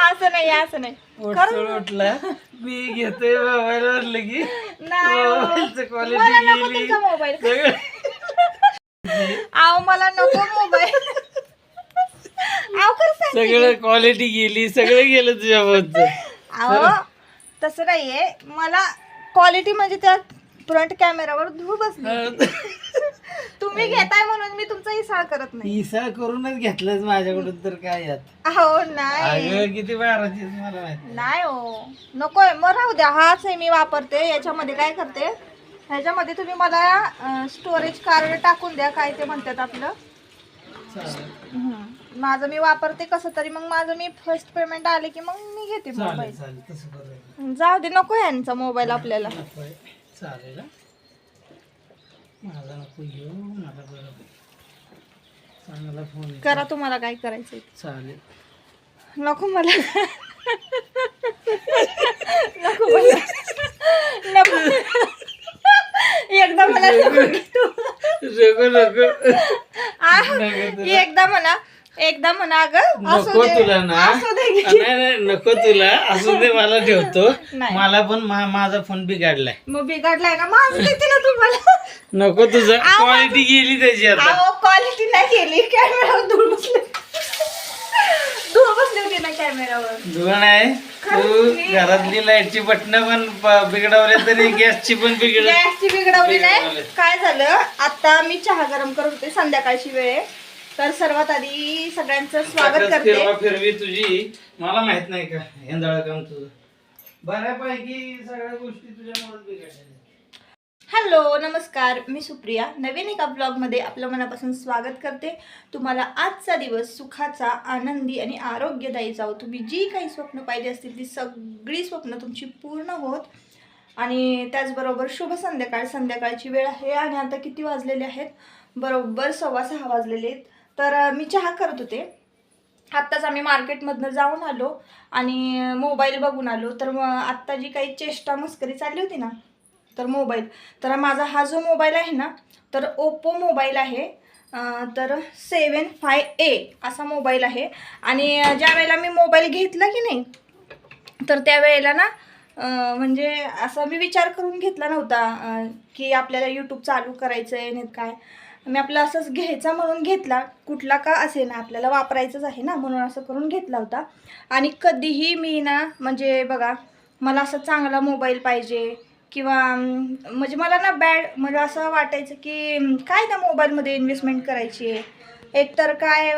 असं नाही असं नाही. उठला मी घेतोय मोबाईल वरलं की. नाही हो. मोबाईलचं मला क्वालिटी नको गेली. तुमचा मोबाईल. सगळं. आव मला नको मोबाईल. आव खरं सांगते की. सगळं क्वालिटी गेली. सगळं गेलं तुझ्या फोनचं अहो तसं नाहीये. मला क्वालिटी म्हणजे त्या फ्रंट कॅमेरावर धूळ बसली तुम्ही घेताय म्हणून मी तुमचा इसाळ करत नाही. पिसा करूनच घेतलंच माझ्याकडून तर काय यात? अहो नाही. अगं किती बाराची मला माहिती नाही. हो. नकोय. मग राहू द्या. हाच आहे मी वापरते. याच्यामध्ये काय करते? ह्याच्यामध्ये तुम्ही मला स्टोरेज कार्ड टाकून द्या. काय ते म्हणतात आपलं. चालेल. हम्म. माझं मी वापरते कसं तरी. मग माझं मी फर्स्ट पेमेंट आले की मग मी घेते चालेल मोबाईल चालेल. तसं करूया. जाऊ दे. नको यांचा मोबाईल आपल्याला. नकोय. चालेल. माझा नको घेऊ मला बरोबर चांगला फोन. करा तुम्हाला काय करायचंय चालेल नको मला नको मला नको एकदा मला नको तू. नको नको आ, नको तुला. एकदा म्हणा एकदा म्हणा अगं असू नको तुला ना. की. नाही नाही नको तुला. असू दे मला ठेवतो. नाही. मला पण मा- माझा फोन बिघडलाय. मग बिघडलाय ना माझं देते ना तुम्हाला. नको तुझं. आव, क्वालिटी गेली त्याची आता. अहो क्वालिटी नाही केली कॅमेरावर धूळ बसली. धूळ बसली होती ना कॅमेरावर धुवण आहे तू घरातली लाईटची बटन पण बिघडवले तरी गॅसची पण बिघड गॅसची बिघडवली नाही. बिघडवली. काय झालं? आता मी चहा गरम करत होते संध्याकाळची वेळ आहे. तर सर्वात आधी सगळ्यांचं स्वागत करते. फिरवा फिरवी तुझी. मला माहीत नाही का हेंदळ काम तुझं. बऱ्यापैकी सगळ्या गोष्टी तुझ्यामुळे बिघडल्या. हॅलो नमस्कार. मी सुप्रिया. नवीन एका ब्लॉगमध्ये आपलं मनापासून स्वागत करते. तुम्हाला आजचा दिवस सुखाचा आनंदी आणि आरोग्यदायी जाऊ तुम्ही जी काही स्वप्न पाहिजे असतील ती सगळी स्वप्न तुमची पूर्ण होत. आणि त्याचबरोबर शुभ संध्याकाळ. संध्याकाळची वेळ आहे आणि आता किती वाजलेले आहेत? बरोबर सव्वा सहा वाजलेले आहेत. तर मी चहा करत होते. आत्ताच आम्ही मार्केटमधनं जाऊन आलो आणि मोबाईल बघून आलो. तर मग आत्ता जी काही चेष्टा मस्करी चालली होती ना तर मोबाईल. तर माझा हा जो मोबाईल आहे ना तर ओप्पो मोबाईल आहे. तर सेवन फाय ए असा मोबाईल आहे. आणि ज्या वेळेला मी मोबाईल घेतला की नाही तर त्यावेळेला ना म्हणजे असा मी विचार करून घेतला नव्हता की आपल्याला यूट्यूब चालू करायचं आहे नाही काय. मी आपला असंच घ्यायचा म्हणून घेतला. कुठला का असे ना आपल्याला वापरायचंच आहे ना म्हणून असं करून घेतला होता. आणि कधीही मी ना म्हणजे बघा मला असं चांगला मोबाईल पाहिजे किंवा म्हणजे मला ना बॅड म्हणजे असं वाटायचं की काय त्या मोबाईलमध्ये इन्व्हेस्टमेंट करायची आहे? एकतर काय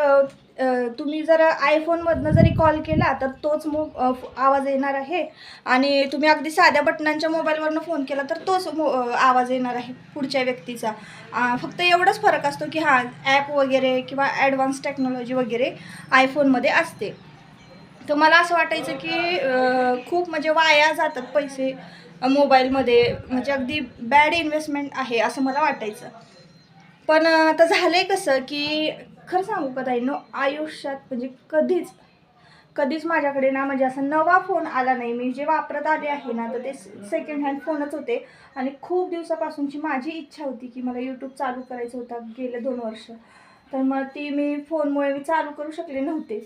तुम्ही जर आयफोनमधनं जरी कॉल केला तर तोच मो आवाज येणार आहे. आणि तुम्ही अगदी साध्या बटनांच्या मोबाईलवरनं फोन केला तर तोच मो आवाज येणार आहे पुढच्या व्यक्तीचा. फक्त एवढाच फरक असतो की हां ॲप वगैरे किंवा ॲडव्हान्स टेक्नॉलॉजी वगैरे आयफोनमध्ये असते. तर मला असं वाटायचं की खूप म्हणजे वाया जातात पैसे मोबाईलमध्ये म्हणजे अगदी बॅड इन्व्हेस्टमेंट आहे असं मला वाटायचं. पण आता झालं आहे कसं की खरं सांगू का ताई न आयुष्यात म्हणजे कधीच कधीच माझ्याकडे ना म्हणजे असा नवा फोन आला नाही. मी जे वापरत आले आहे ना तर ते सेकंड हँड फोनच होते. आणि खूप दिवसापासूनची माझी इच्छा होती की मला यूट्यूब चालू करायचं होतं गेले दोन वर्ष. तर मग ती मी फोनमुळे मी चालू करू शकले नव्हते.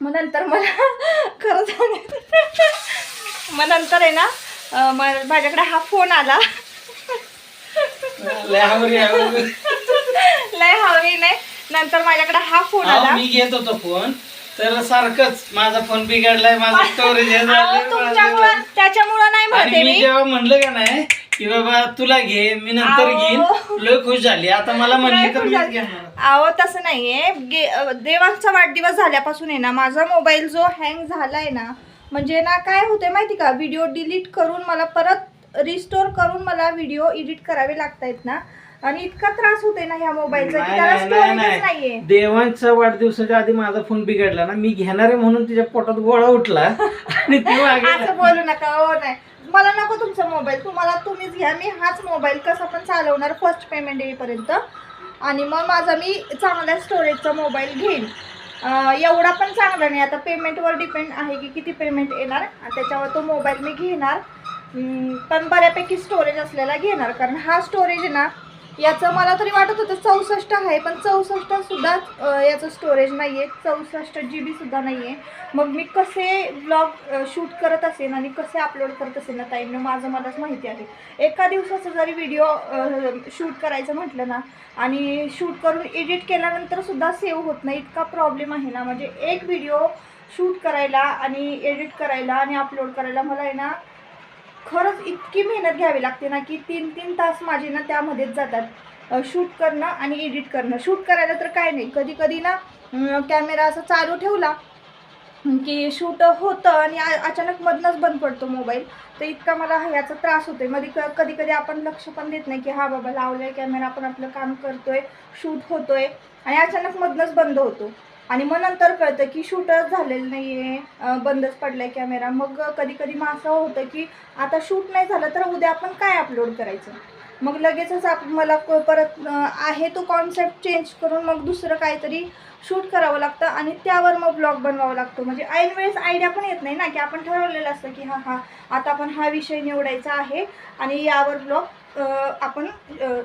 मग नंतर मला खरं मग नंतर आहे ना माझ्याकडे हा फोन आला. लय हवी नाही. नंतर माझ्याकडे हा फोन आला. मी घेत होतो फोन तर सारखंच माझा फोन बिघडलाय माझं स्टोरेज तुमच्यामुळं माझं- त्याच्यामुळं नाही म्हणते मी मी. जेव्हा म्हणलं का नाही की बाबा तुला घे मी नंतर अहो. घेईन. लय खुश झाली. आता मला म्हणली तर मी नाही घेणार. अहो तसं नाहीये. गे अ, देवांचा वाढदिवस झाल्यापासून आहे ना माझा मोबाईल जो हँग झालाय ना म्हणजे ना काय होते माहिती का? व्हिडिओ डिलीट करून मला परत रिस्टोर करून मला व्हिडिओ एडिट करावे लागतायत ना. आणि इतका त्रास होतोय ना ह्या मोबाईलचा की नाही, त्याला नाही, नाही, स्टोरेजच नाही. नाहीये देवांच्या वाढदिवसाच्या आधी माझा फोन बिघडला ना मी घेणार आहे म्हणून तिच्या पोटात गोळा उठला. आणि ती मागे असं बोलू नका हो नाही. मला नको तुमचा मोबाईल तुम्हाला तुम्हीच घ्या. मी हाच मोबाईल कसा पण चालवणार फर्स्ट पेमेंट येईपर्यंत. आणि मग माझा मी चांगल्या स्टोरेजचा मोबाईल घेईन. अं, एवढा पण चांगला नाही. आता पेमेंटवर डिपेंड आहे की किती पेमेंट येणार आणि त्याच्यावर तो मोबाईल मी घेणार. अं, पण बऱ्यापैकी स्टोरेज असलेला घेणार. कारण हा स्टोरेज ना याचं मला तरी वाटत होतं चौसष्ट आहे पण चौसष्ट सुद्धा याचं स्टोरेज नाही आहे चौसष्ट जी बी सुद्धा नाही आहे मग मी कसे ब्लॉग शूट करत असेन आणि कसे अपलोड करत असेन ना टाईमनं माझं मलाच माहिती आहे. एका दिवसाचं जरी व्हिडिओ शूट करायचं म्हटलं ना आणि शूट करून एडिट केल्यानंतर सुद्धा सेव्ह होत नाही इतका प्रॉब्लेम आहे ना. म्हणजे एक व्हिडिओ शूट करायला आणि एडिट करायला आणि अपलोड करायला मला आहे ना खरंच इतकी मेहनत घ्यावी लागते ना की तीन तीन तास माझे ना त्यामध्येच जातात. शूट करणं आणि एडिट करणं. शूट करायला तर काय नाही. कधी कधी ना कॅमेरा असा चालू ठेवला की शूट होतं आणि अचानक मधनंच बंद पडतो मोबाईल तर इतका मला ह्याचा त्रास होतोय. मध्ये क कधी कधी आपण लक्ष पण देत नाही की हा बाबा लावलाय कॅमेरा आपण आपलं काम करतोय शूट होतोय. आणि अचानक मधनंच बंद होतो. आणि मग नंतर कळतं की शूटच झालेलं नाही आहे बंदच पडलाय कॅमेरा मग कधी कधी मग असं होतं की आता शूट नाही झालं तर उद्या आपण काय अपलोड करायचं? मग लगेचच आप मला परत आहे तो कॉन्सेप्ट चेंज करून मग दुसरं काहीतरी शूट करावं लागतं आणि त्यावर मग ब्लॉग बनवावा लागतो. म्हणजे ऐन वेळेस आयडिया पण येत नाही ना की आपण ठरवलेलं असतं की हां हां आता आपण हा विषय निवडायचा आहे आणि यावर ब्लॉग आपण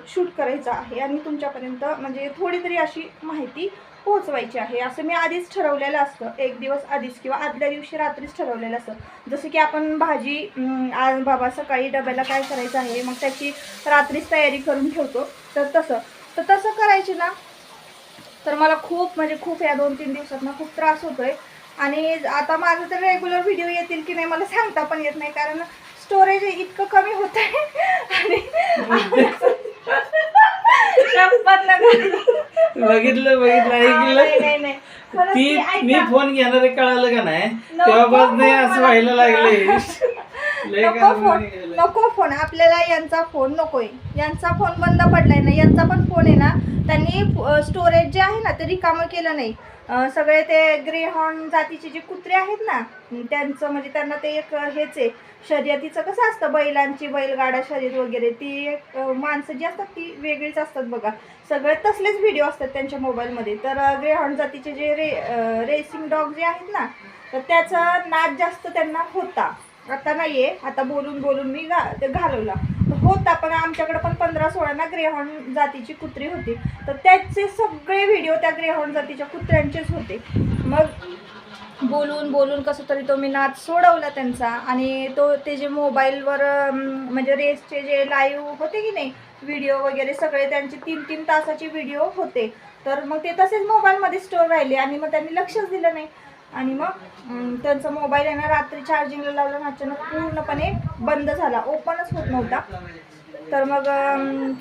शूट करायचा आहे. आणि तुमच्यापर्यंत म्हणजे थोडी तरी अशी माहिती पोहोचवायची आहे. असं मी आधीच ठरवलेलं असतं. एक दिवस आधीच किंवा आदल्या दिवशी रात्रीच ठरवलेलं असतं. जसं की आपण भाजी आज बाबा सकाळी डब्याला काय करायचं आहे मग त्याची रात्रीच तयारी करून ठेवतो. तर तसं. तर तसं करायची ना तर मला खूप म्हणजे खूप या दोन तीन दिवसात ना खूप त्रास होतोय. आणि आता माझं तर रेग्युलर व्हिडिओ येतील की नाही मला सांगता पण येत नाही. कारण स्टोरेज इतकं कमी होत आहे आणि शपथ नका. बघितलं बघितलं नाही, ऐकलं नाही, नाही. खरंच ती ऐका. मी फोन घेणार आहे कळालं का नाही नको तेव्हापासून फोन असं. व्हायला लागले नको फोन. नको फोन आपल्याला यांचा फोन नकोय. यांचा फोन बंद पडलाय ना यांचा पण फोन आहे ना. त्यांनी स्टोरेज जे आहे ना ते रिकामं केलं नाही. सगळे ते ग्रेहॉर्न जातीचे जे कुत्रे आहेत ना त्यांचं म्हणजे त्यांना ते एक हेच आहे. शर्यतीचं कसं असतं बैलांची बैलगाडा शरीर वगैरे ती एक माणसं जी असतात ती वेगळीच असतात बघा. सगळे तसलेच व्हिडिओ असतात त्यांच्या मोबाईलमध्ये तर ग्रेहॉर्न जातीचे जे रे रेसिंग डॉग जे आहेत ना तर त्याचा नाद जास्त त्यांना होता. आता नाही आहे आता बोलून बोलून मी घा ते घालवला. तर होता पण आमच्याकडे पण पंधरा सोळा ना जातीची कुत्री होती. तर त्याचे सगळे व्हिडिओ त्या ग्रेहॉन जातीच्या कुत्र्यांचेच होते. मग बोलून बोलून कसं तरी तो मी नाद सोडवला त्यांचा. आणि तो ते जे मोबाईलवर म्हणजे रेसचे जे लाईव्ह होते की नाही व्हिडिओ वगैरे सगळे त्यांचे तीन तीन तासाचे व्हिडिओ होते. तर मग ते तसेच मोबाईलमध्ये स्टोर राहिले आणि मग त्यांनी लक्षच दिलं नाही. आणि मग त्यांचा मोबाईल आहे ना रात्री चार्जिंगला लावला अचानक पूर्णपणे बंद झाला. ओपनच होत नव्हता. तर मग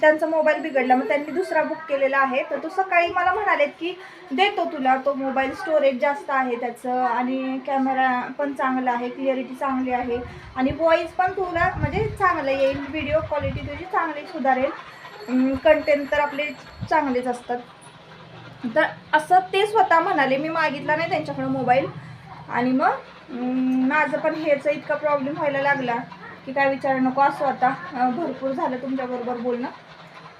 त्यांचा मोबाईल बिघडला. मग त्यांनी दुसरा बुक केलेला आहे. तर तो सकाळी मला म्हणालेत की देतो तुला. तो मोबाईल स्टोरेज जास्त आहे त्याचं आणि कॅमेरा पण चांगला आहे. क्लिअरिटी चांगली आहे. आणि वॉईस पण तुला म्हणजे चांगलं येईल. व्हिडिओ क्वालिटी तुझी चांगली सुधारेल. कंटेंट तर आपले चांगलेच असतात. तर असं ते स्वतः म्हणाले मी मागितला नाही त्यांच्याकडं मोबाईल. आणि मग माझं पण हेच इतका प्रॉब्लेम व्हायला लागला की काय विचारू नको असं आता. भरपूर झालं तुमच्याबरोबर बोलणं.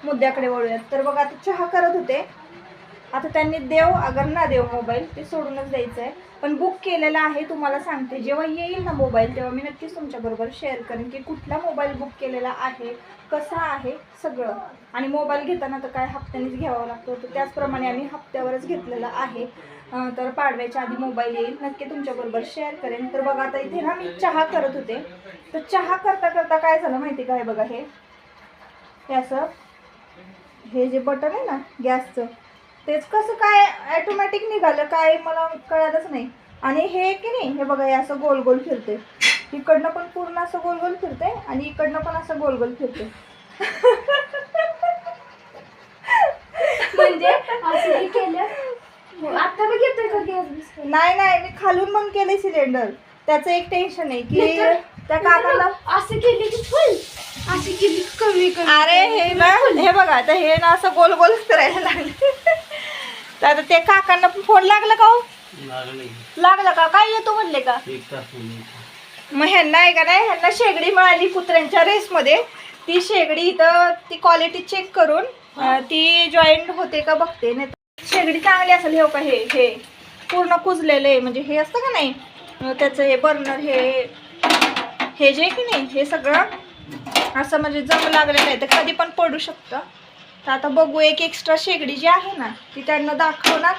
मुद्द्याकडे वळूयात. तर बघा आता चहा करत होते. आता त्यांनी देव अगर ना देव मोबाईल ते सोडूनच द्यायचं आहे पण बुक केलेला आहे तुम्हाला सांगते. जेव्हा येईल ना मोबाईल तेव्हा मी नक्कीच तुमच्याबरोबर शेअर करेन की कुठला मोबाईल बुक केलेला आहे कसा आहे सगळं. आणि मोबाईल घेताना तर काय हप्त्यानेच घ्यावा लागतो. तर त्याचप्रमाणे आम्ही हप्त्यावरच घेतलेला आहे. तर पाडव्याच्या आधी मोबाईल येईल. नक्की तुमच्याबरोबर शेअर करेन. तर बघा आता इथे ना मी चहा करत होते. तर चहा करता करता काय झालं माहिती काय बघा हे? हे असं हे जे बटन आहे ना गॅसचं तेच कसं काय ॲटोमॅटिक निघालं काय मला कळालंच नाही. आणि हे की नाही हे बघा हे असं गोल गोल फिरते इकडनं पण पूर्ण असं गोल गोल फिरते आणि इकडनं पण असं गोल गोल फिरते म्हणजे असं हे केलं? आता बघ येतोय का गॅस बिस्किट? नाही नाही मी खालून बंद केले सिलेंडर. त्याचं एक टेन्शन आहे की त्या काकाला असं केली की फुल. अशी केली की कमी कमी अरे हे ना हे बघा आता हे ना असं गोल गोल करायला लागले. तर आता ते काकांना फोन लागला का हो. लागला का? काय येतो म्हणले का. मग ह्यांना आहे का नाही? ह्यांना शेगडी मिळाली कुत्र्यांच्या रेसमध्ये ती शेगडी इथं ती क्वालिटी चेक करून ती जॉईंट होते का बघते. नाही शेगडी चांगली असेल हे हो का? हे हे. पूर्ण कुजलेलं आहे. म्हणजे हे असतं का नाही? त्याचं हे बर्नर हे हे जे आहे की नाही हे सगळं असं म्हणजे जम लागलेलं आहे. तर कधी पण पडू शकतं. तर आता बघू एक एक्स्ट्रा शेगडी जी आहे ना ती त्यांना दाखवणार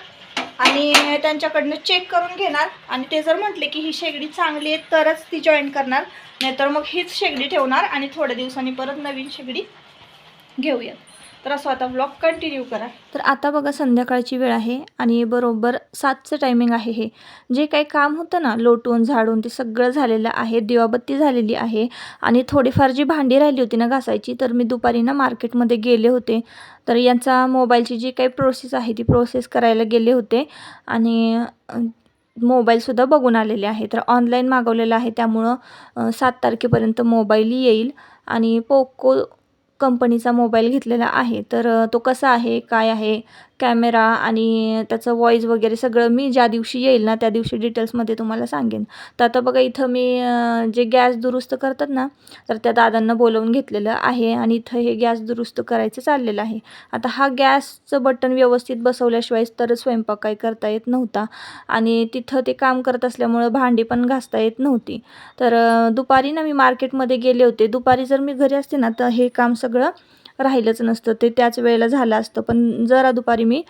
आणि त्यांच्याकडनं चेक करून घेणार. आणि ते जर म्हटले की ही शेगडी चांगली आहे तरच ती जॉईन करणार. नाहीतर मग हीच शेगडी ठेवणार आणि थोड्या दिवसांनी परत नवीन शेगडी घेऊयात तर असं आता ब्लॉग कंटिन्यू करा. तर आता बघा संध्याकाळची वेळ आहे आणि बरोबर सातचं टायमिंग आहे हे. जे काही काम होतं ना लोटून झाडून ते सगळं झालेलं आहे दिवाबत्ती झालेली आहे. आणि थोडीफार जी भांडी राहिली होती ना घासायची तर मी दुपारी ना मार्केटमध्ये गेले होते. तर यांचा मोबाईलची जी काही प्रोसेस आहे ती प्रोसेस करायला गेले होते. आणि मोबाईलसुद्धा बघून आलेले आहे. तर ऑनलाईन मागवलेलं आहे त्यामुळं सात तारखेपर्यंत मोबाईल येईल. आणि पोको कंपनीचा मोबाईल घेतलेला आहे. तर तो कसा आहे? काय आहे? कॅमेरा आणि त्याचं वॉईस वगैरे सगळं मी ज्या दिवशी येईल ना त्या दिवशी डिटेल्समध्ये तुम्हाला सांगेन. तर आता बघा इथं मी जे गॅस दुरुस्त करतात ना तर त्या दादांना बोलवून घेतलेलं आहे आणि इथं हे गॅस दुरुस्त करायचं चाललेलं आहे. आता हा गॅसचं बटन व्यवस्थित बसवल्याशिवाय तर स्वयंपाक काही करता येत नव्हता आणि तिथं ते काम करत असल्यामुळं भांडी पण घासता येत नव्हती. तर दुपारी ना मी मार्केटमध्ये गेले होते. दुपारी जर मी घरी असते ना तर हे काम सगळं राहिलंच नसतं. ते त्याच वेळेला झालं असतं. पण जरा दुपारी मी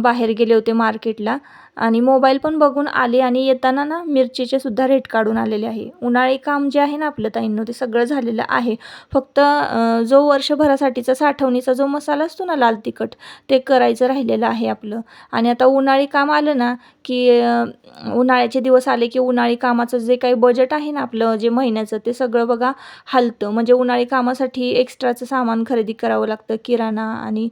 बाहेर गेले होते मार्केटला आणि मोबाईल पण बघून आले आणि येताना ना मिरचीचे सुद्धा रेट काढून आलेले आहे. उन्हाळी काम जे आहे ना आपलं ताईंनो ते सगळं झालेलं आहे. फक्त जो वर्षभरासाठीचा साठवणीचा जो मसाला असतो ना लाल तिखट ते करायचं राहिलेलं आहे आपलं. आणि आता उन्हाळी काम आलं ना की उन्हाळ्याचे दिवस आले की उन्हाळी कामाचं जे काही बजेट आहे ना आपलं जे महिन्याचं ते सगळं बघा हलतं. म्हणजे उन्हाळी कामासाठी एक्स्ट्राचं सामान खरेदी करावं लागतं किराणा आणि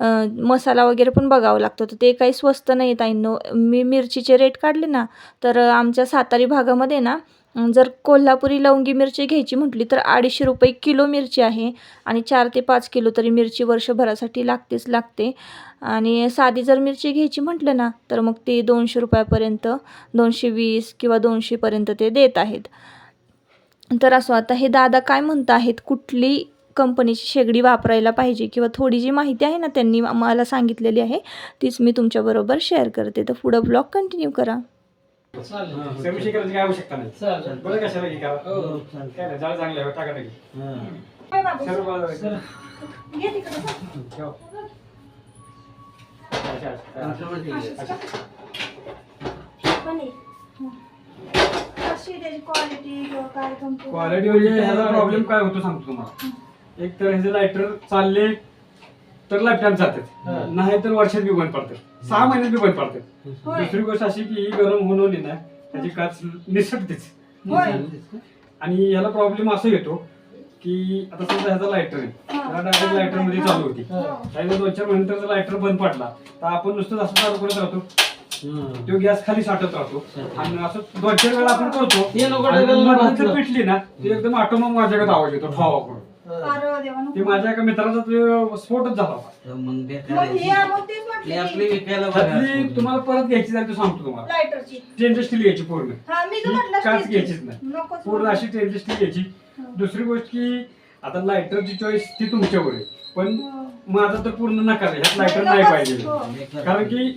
मसाला वगैरे पण बघावं लागतो तर ते काही स्वस्त नाही ताईंनो मी मिरचीचे रेट काढले ना तर आमच्या सातारी भागामध्ये ना जर कोल्हापुरी लवंगी मिरची घ्यायची म्हटली तर अडीचशे रुपये किलो मिरची आहे आणि चार ते पाच किलो तरी मिरची वर्षभरासाठी लागतेच लागते. आणि साधी जर मिरची घ्यायची म्हटलं ना तर मग ते दोनशे रुपयापर्यंत दोनशे वीस किंवा दोनशेपर्यंत ते देत आहेत. तर असो आता हे दादा काय म्हणत आहेत कुठली कंपनीची शेगडी वापरायला पाहिजे किंवा थोडी जी माहिती आहे ना त्यांनी मला सांगितलेली आहे तीच मी तुमच्याबरोबर शेअर करते. तर पुढं ब्लॉग कंटिन्यू करा. चालेल. सर्विसिंग करायची काय आवश्यकता नाही. चालेल बरं कशाला की करा. हो हां. क्वालिटी क्वालिटी म्हणजे ह्याचा प्रॉब्लेम काय होतो सांगतो तुम्हाला. एक तर ह्याचे लायटर चालले तर लाईफ. जातात नाही तर वर्षात बी बंद पडतात. सहा महिन्यात बी बंद पडतात. दुसरी गोष्ट अशी की ही गरम होऊन होली ना त्याची काच निसटतेच. आणि याला प्रॉब्लेम असं येतो की आता समजा ह्याचा लायटर आहे. डायरेक्ट लायटरमध्ये चालू होती. काही दोन चार जर लायटर बंद पडला तर आपण नुसतं असं चालू करत राहतो. तो गॅस खाली साठत राहतो. आणि असं दोन चार वेळा आपण करतो. पेटली ना ते एकदम ऑटोमॅटिक माझ्याकडे आवाज येतो ठावा करून देवा. ते माझ्या एका मित्राचा तो स्फोटच झाला होता तर मग बेकार मग आहे हे ती. मग तेच ती म्हटलं आपली की विकायला त्यातली बघा. तुम्हाला परत घ्यायची जाईल तो सांगतो तुम्हाला लायटरची स्टेनलेस स्टील घ्यायची पूर्ण हा मी तर ही म्हटलं काच. घ्यायचीच नाही नकोच पूर्ण. अशी स्टेनलेस स्टील घ्यायची दुसरी गोष्ट की आता लायटरची चॉईस ती तुमच्यावर आहे पण. माझा तर पूर्ण नकार आहे ह्यात लायटर नाही पाहिजे हो. बेकार. कारण की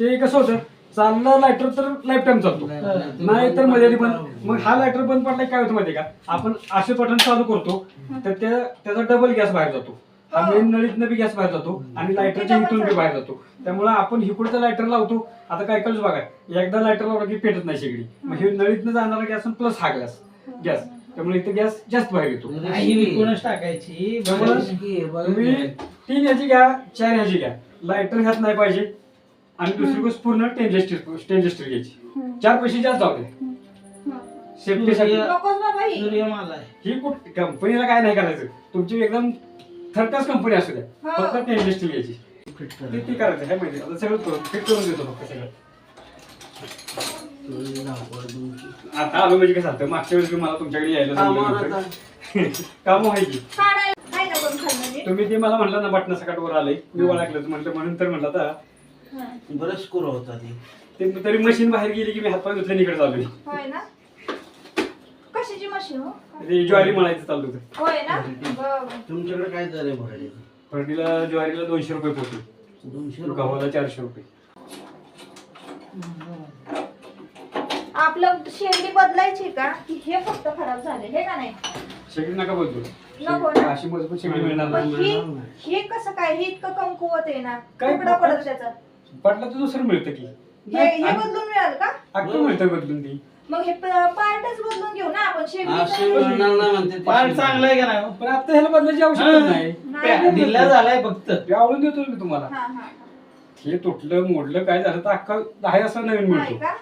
ते कसं होतं चाललं लायटर तर लाईफ टाइम चालतो. नाही, तर मध्ये पण मग हा लायटर बंद पडला की काय होतं माहिती का? आपण असे बटन चालू करतो तर त्या त्याचा डबल गॅस बाहेर जातो. हा हो. मेन नळीतनं बी गॅस बाहेर जातो आणि लायटरच्या इथून बी बाहेर जातो. त्यामुळे आपण हिकडचा लायटर लावतो. आता काय कळच बघा एकदा लायटर लावला की पेटत नाही शेगडी. मग हे नळीतनं जाणारा गॅस प्लस हा गॅस गॅस त्यामुळे इथे गॅस जास्त बाहेर येतो. विकूनच टाकायची? तुम्ही. तीन ह्याची घ्या चार ह्याची घ्या. लायटर ह्यात नाही पाहिजे. आणि दुसरी गोष्ट पूर्ण स्टेनलेस स्टील स्टेनलेस स्टील घ्यायची चार पैसे जास्त जाऊ दे हं. सेफ्टीसाठी सूर्य- नकोच बाबा ही सूर्यमाला आहे ही कुठ कंपनीला काय नाही करायचं तुमची एकदम थर्ड क्लास कंपनी असू द्या हा. फक्त स्टेनलेस स्टील घ्यायची फिट करा. ती ती करायचं हे माहिती आता सगळं करून फिट करून देतो फक्त सगळं. आता आलो म्हणजे कसं झालं मागच्या वेळेस मी मला तुमच्याकडे यायला सांगितलं. होतं. कामं की काढायला काय ना करून खाल्लं ते? तुम्ही ते मला म्हटलं ना बटना सकाट वर आलंय मी ओळखलं म्हटलं म्हणून तर म्हटलं आता. बरंच स्कोर होता ते. ते तरी मशीन बाहेर गेली की मी हातपाय धुतले इकडे चालू होय ना? कशाची मशीन हो? ते ज्वारी मळायचं चालू होतं. होय ना? बरं. तुमच्याकडे काय दर आहे भरायला फर्डीला ज्वारीला दोनशे रुपये पोहोचू दोनशे रुपये? गव्हाला चारशे रुपये. आपलं शेगडी बदलायची का? की हे फक्त खराब झाले हे का नाही? शेगडी नका बोलतो नको ना? अशी मजबूत शेगडी मिळणार पण नाही. हे हे कसं काय? हे इतकं कमकुवत आहे ना? काय तुकडा? पडत त्याचा. पडलं तर दुसरं मिळतं की. हे हे बदलून मिळाल का? अख्खं मिळतं बदलून ती. मग हे पार्टच बदलून घेऊ ना आपण असे शेगडी मिळणार नाही म्हणते ते पार्ट. चांगलं आहे का नाही? हो? पण आता ह्याला बदलायची आवश्यकता नाही. नाही. दिला झालाय फक्त. ते आवडून देतो मी तुम्हाला. हा हा हे. तुटलं मोडलं काय झालं तर अख्खा दहा असं नवीन नाही मिळतो. का?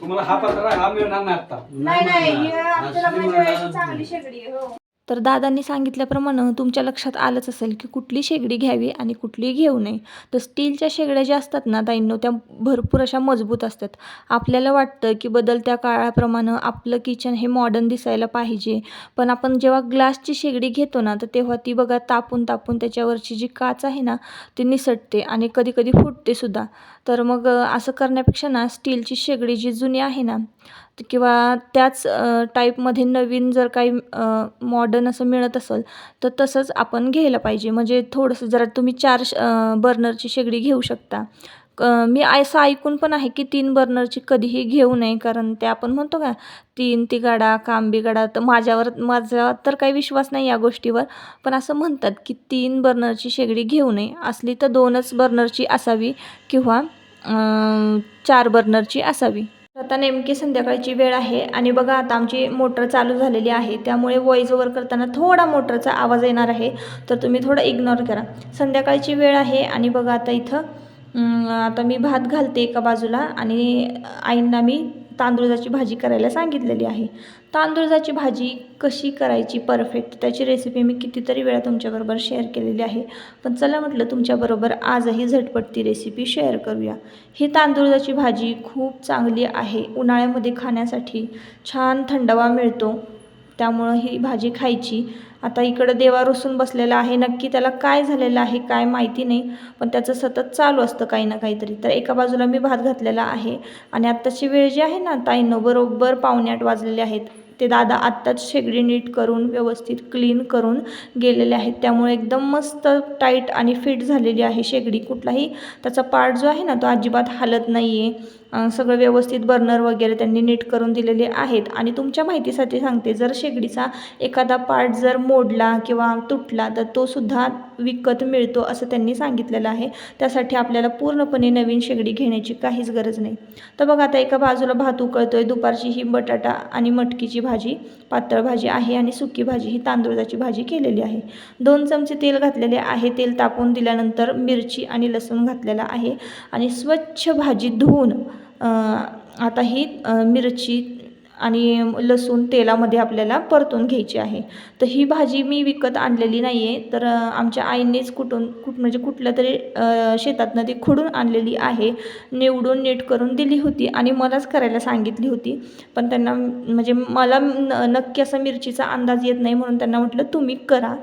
तुम्हाला हा पत्रा हा मिळणार नाही आता नाही नाही हे. आमच्या लग्नाच्या चांगली. शेगडी आहे हो. तर दादांनी सांगितल्याप्रमाणे तुमच्या लक्षात आलंच असेल की कुठली शेगडी घ्यावी आणि कुठली घेऊ नये. तर स्टीलच्या शेगड्या ज्या असतात ना ताईंनो त्या भरपूर अशा मजबूत असतात. आपल्याला वाटतं की बदलत्या काळाप्रमाणे आपलं किचन हे मॉडर्न दिसायला पाहिजे. पण आपण जेव्हा ग्लासची शेगडी घेतो ना तर तेव्हा ती बघा तापून तापून त्याच्यावरची जी काच आहे ना ती निसटते आणि कधी कधी फुटते सुद्धा. तर मग असं करण्यापेक्षा ना स्टीलची शेगडी जी जुनी आहे ना किंवा त्याच टाईपमध्ये नवीन जर काही मॉडर्न असं मिळत असेल तर तसंच आपण घ्यायला पाहिजे. म्हणजे थोडंसं जरा तुम्ही चार श- बर्नरची शेगडी घेऊ शकता. क मी असं ऐकून पण आहे की तीन बर्नरची कधीही घेऊ नये कारण ते आपण म्हणतो का तीन तिगाडा काम बिगाडा तर माझ्यावर माझा तर काही विश्वास नाही या गोष्टीवर. पण असं म्हणतात की तीन बर्नरची शेगडी घेऊ नये. असली तर दोनच बर्नरची असावी किंवा चार बर्नरची असावी. आता नेमकी संध्याकाळची वेळ आहे आणि बघा आता आमची मोटर चालू झालेली आहे. त्यामुळे वॉईज ओव्हर करताना थोडा मोटरचा आवाज येणार आहे. तर तुम्ही थोडं इग्नोर करा. संध्याकाळची वेळ आहे आणि बघा आता इथं आता मी भात घालते एका बाजूला आणि आईंना मी तांदूळाची भाजी करायला सांगितलेली आहे. तांदूळाची भाजी कशी करायची परफेक्ट त्याची रेसिपी मी कितीतरी वेळा तुमच्याबरोबर शेअर केलेली आहे. पण चला म्हटलं तुमच्याबरोबर आजही झटपट ती रेसिपी शेअर करूया. ही तांदूळाची भाजी खूप चांगली आहे. उन्हाळ्यामध्ये खाण्यासाठी छान थंडावा मिळतो. त्यामुळं ही भाजी खायची. आता इकडं देवा रुसून बसलेला आहे. नक्की त्याला काय झालेलं आहे काय माहिती नाही. पण त्याचं सतत चालू असतं काही ना काहीतरी. तर एका बाजूला मी भात घातलेला आहे. आणि आत्ताची वेळ जी आहे ना ताईनं बरोबर पावणे आठ वाजलेले आहेत. ते दादा आत्ताच शेगडी नीट करून व्यवस्थित क्लीन करून गेलेले आहेत. त्यामुळे एकदम मस्त टाईट आणि फिट झालेली आहे शेगडी. कुठलाही त्याचा पार्ट जो आहे ना तो अजिबात हालत नाही आहे सगळं व्यवस्थित बर्नर वगैरे त्यांनी नीट करून दिलेले आहेत. आणि तुमच्या माहितीसाठी सांगते जर शेगडीचा एखादा पार्ट जर मोडला किंवा तुटला तर तो सुद्धा विकत मिळतो असं त्यांनी सांगितलेलं आहे. त्यासाठी आपल्याला पूर्णपणे नवीन शेगडी घेण्याची काहीच गरज नाही. तर बघा आता एका बाजूला भात आहे दुपारची ही बटाटा आणि मटकीची भाजी पातळ भाजी आहे आणि सुकी भाजी ही तांदूळाची भाजी केलेली आहे. दोन चमचे तेल घातलेले आहे. तेल तापवून दिल्यानंतर मिरची आणि लसूण घातलेला आहे. आणि स्वच्छ भाजी धुवून आता ही मिरची आणि लसूण तेलामध्ये आपल्याला परतून घ्यायची आहे. तर ही भाजी मी विकत आणलेली नाही आहे तर आमच्या आईनेच कुठून कुठ म्हणजे कुठल्या तरी शेतातनं ती खुडून आणलेली आहे. निवडून नीट करून दिली होती आणि मलाच करायला सांगितली होती. पण त्यांना म्हणजे मला न नक्की असा मिरचीचा अंदाज येत नाही म्हणून त्यांना म्हटलं तुम्ही करा.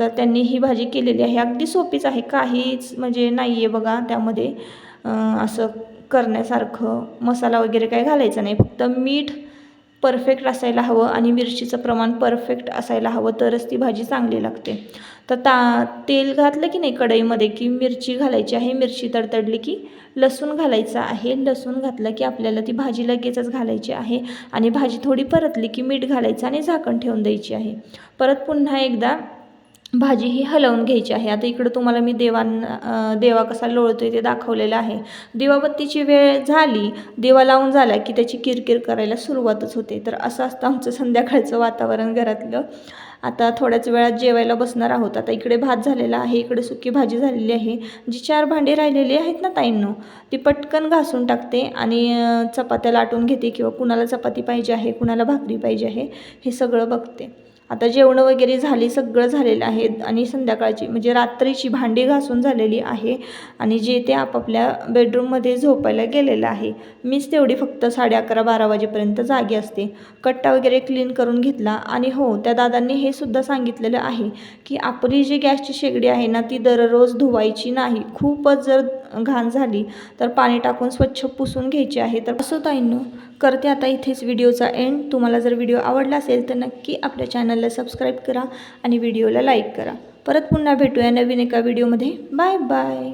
तर त्यांनी ही भाजी केलेली आहे. अगदी सोपीच आहे. काहीच म्हणजे नाही आहे बघा त्यामध्ये. असं करण्यासारखं मसाला वगैरे काही घालायचा नाही. फक्त मीठ परफेक्ट असायला हवं आणि मिरचीचं प्रमाण परफेक्ट असायला हवं तरच ती भाजी चांगली लागते. तर ता तेल घातलं की नाही कढईमध्ये की मिरची घालायची आहे मिरची तडतडली की लसूण घालायचं आहे. लसूण घातलं की आपल्याला ती भाजी लगेचच घालायची आहे आणि भाजी थोडी परतली की मीठ घालायचं आणि झाकण ठेवून द्यायची आहे. परत पुन्हा एकदा भाजी ही हलवून घ्यायची आहे. आता इकडं तुम्हाला मी देवांना देवा कसा लोळतो आहे ते दाखवलेलं आहे. दिवाबत्तीची वेळ झाली. दिवा लावून झाला की त्याची किरकिर करायला सुरुवातच होते. तर असं असतं आमचं संध्याकाळचं वातावरण घरातलं. आता थोड्याच वेळात जेवायला बसणार आहोत. आता इकडे भात झालेला आहे. इकडे सुकी भाजी झालेली आहे. जी चार भांडी राहिलेली आहेत ना ताईंनो ती पटकन घासून टाकते आणि चपात्या लाटून घेते किंवा कुणाला चपाती पाहिजे आहे कुणाला भाकरी पाहिजे आहे हे सगळं बघते. आता जेवणं वगैरे झाली सगळं झालेलं आहे आणि संध्याकाळची म्हणजे रात्रीची भांडी घासून झालेली आहे आणि जे ते आपापल्या बेडरूममध्ये झोपायला गेलेलं आहे. मीच तेवढी फक्त साडे अकरा बारा वाजेपर्यंत जागी असते. कट्टा वगैरे क्लीन करून घेतला आणि हो त्या दादांनी हे सुद्धा सांगितलेलं आहे की आपली जी गॅसची शेगडी आहे ना ती दररोज धुवायची नाही. खूपच जर घाण झाली तर पाणी टाकून स्वच्छ पुसून घ्यायची आहे. तर असो ताईंनो करते आता इथेच व्हिडिओचा एंड तुम्हाला जर व्हिडिओ आवडला असेल तर नक्की आपल्या चॅनलला सबस्क्राईब करा आणि व्हिडिओला लाईक करा. परत पुन्हा भेटूया नवीन एका व्हिडिओमध्ये बाय बाय